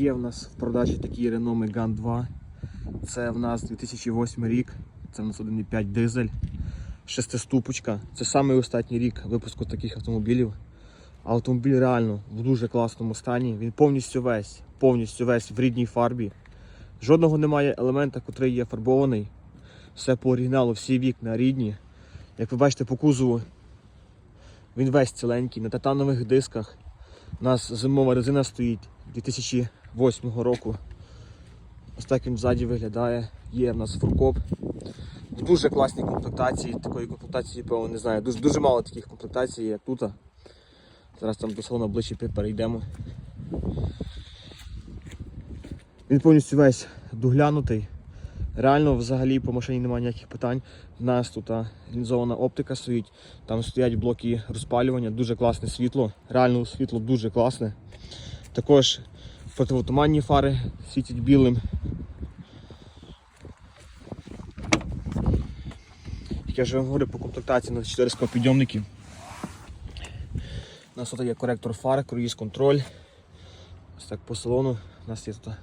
Є в нас в продажі такий Renault Megane 2. Це в нас 2008 рік. Це в нас 1,5 дизель. Шестиступочка. Це самий останній рік випуску таких автомобілів. Автомобіль реально в дуже класному стані. Він повністю весь, повністю весь в рідній фарбі. Жодного немає елемента, який є фарбований. Все по оригіналу, всі вікна рідні. Як ви бачите по кузову, він весь ціленький, на титанових дисках. У нас зимова резина стоїть 2008 року. Ось так він ззаді виглядає. Є в нас фуркоп. Дуже класній комплектації. Такої комплектації, певно, не знаю. Дуже, дуже мало таких комплектацій, як тут. Зараз там до салону ближче перейдемо. Він повністю весь доглянутий. Реально взагалі по машині немає ніяких питань. У нас тут лінзована оптика стоїть, там стоять блоки розпалювання, дуже класне світло. Реально світло дуже класне. Також противотуманні фари світять білим. Як я вже вам говорив по комплектації на 4 підйомники. У нас тут є коректор фар, круїз контроль. Ось так по салону. У нас є тут,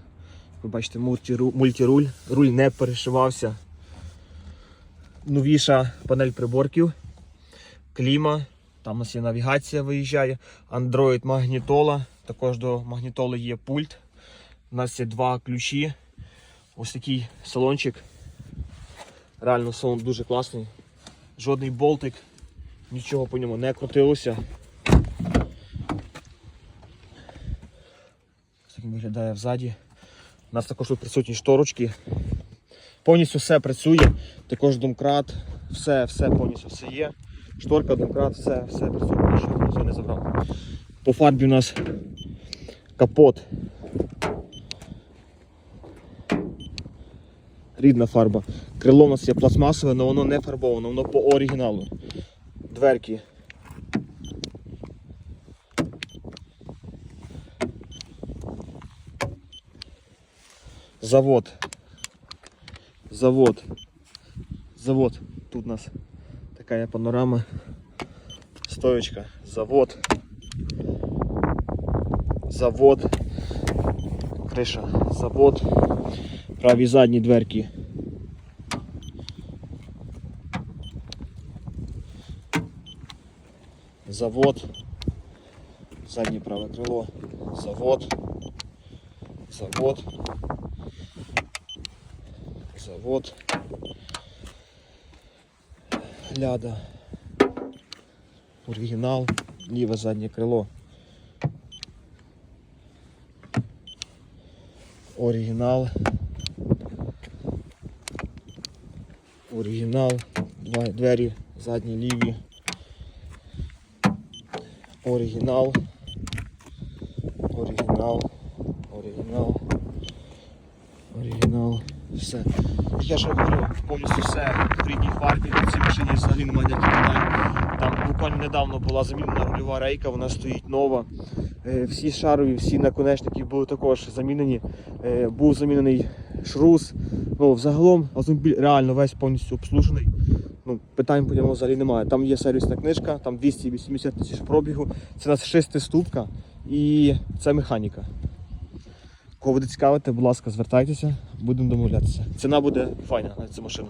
ви бачите, мультируль. Руль не перешивався. Новіша панель приборків, кліма. Там у нас є навігація виїжджає, Android магнітола. Також до магнітоли є пульт. У нас є два ключі. Ось такий салончик. Реально салон дуже класний. Жодний болтик, нічого по ньому не крутилося. Ось так він виглядає взаді. У нас також тут присутні шторочки. Повністю все працює. Також домкрат, все, все повністю все є. Шторка, домкрат, все, все працює, нічого не забрав. По фарбі у нас капот. Рідна фарба. Крило у нас є пластмасове, але воно не фарбоване, воно по оригіналу. Дверки. Завод. Завод. Завод. Тут у нас такая панорама. Стоечка. Завод. Завод. Криша. Завод. Праві задні дверки. Завод. Заднє праве крило. Завод. Завод. Завод. Ляда. Оригінал. Ліве заднє крило. Оригінал. Оригінал. Двері задні ліві. Оригінал. Оригінал. Оригінал. Оригінал. Все. Я ж говорю, повністю все в рідній фарбі. На цій машині взагалі немає ніяких питань. Там буквально недавно була замінена рульова рейка, вона стоїть нова. Е, Всі шарові, всі наконечники були також замінені. Е, Був замінений шрус. Ну, взагалом автомобіль реально весь повністю обслужений. Ну, питань по ньому взагалі немає. Там є сервісна книжка, там 280 тисяч пробігу. Це у нас шестиступка і це механіка. Кого буде цікавити, будь ласка, звертайтеся, будемо домовлятися. Ціна буде файна на цю машину.